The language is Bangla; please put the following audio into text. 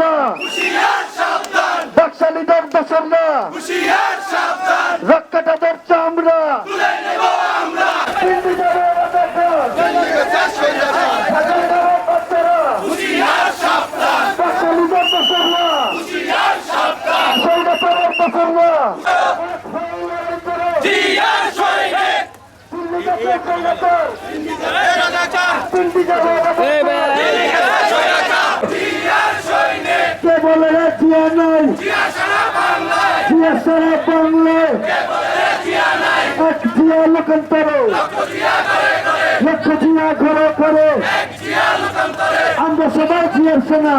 না। বাকশালীদের দোসর না। রক্ষাটাদের চামড়া। পিন্ডি যাবে রাজাকার হাজারের বাচ্চারা বাকশালীদের দোসর না সৈরাচারের দোসর না দিল্লি গেছে সৈরাচার পিন্ডি যাবে রাজাকার কে বলে রে জিয়া নাই জিয়া সারা বাংলায়। এক জিয়া লোকান্তরে লক্ষ জিয়া ঘরে ঘরে আমরা সবাই জিয়ার সেনা।